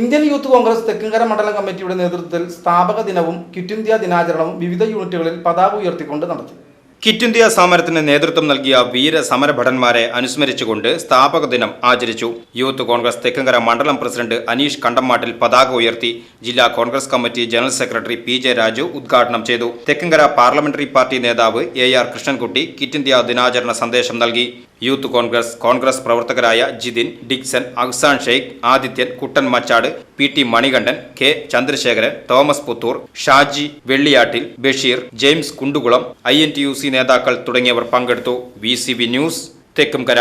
Indian Youth Congress Thekkumkara മണ്ഡലം കമ്മിറ്റിയുടെ നേതൃത്വത്തിൽ സ്ഥാപക ദിനവും ക്വിറ്റ് ഇന്ത്യ ദിനാചരണവും വിവിധ യൂണിറ്റുകളിൽ പതാക ഉയർത്തിക്കൊണ്ട് നടത്തി. കിറ്റ് ഇന്ത്യ സമരത്തിന് നേതൃത്വം നൽകിയ വീര സമരഭടന്മാരെ അനുസ്മരിച്ചുകൊണ്ട് സ്ഥാപക ദിനം ആചരിച്ചു. യൂത്ത് കോൺഗ്രസ് തെക്കങ്കര മണ്ഡലം പ്രസിഡന്റ് അനീഷ് കണ്ടമാട്ടിൽ പതാക ഉയർത്തി ജില്ലാ Congress committee general secretary P J Raju ഉദ്ഘാടനം ചെയ്തു. തെക്കങ്കര പാർലമെന്ററി പാർട്ടി നേതാവ് A R Krishnankutty quit India ദിനാചരണ സന്ദേശം നൽകി. യൂത്ത് കോൺഗ്രസ് കോൺഗ്രസ് പ്രവർത്തകരായ Jithin Dixon Ahsan Sheikh Adithyan Kuttan Machad P T Manikandan K Chandrasekharan Thomas Puthur Shaji Velliyattil Basheer James Kundukulam I നേതാക്കൾ തുടങ്ങിയവർ പങ്കെടുത്തു. V news Thekkumkara.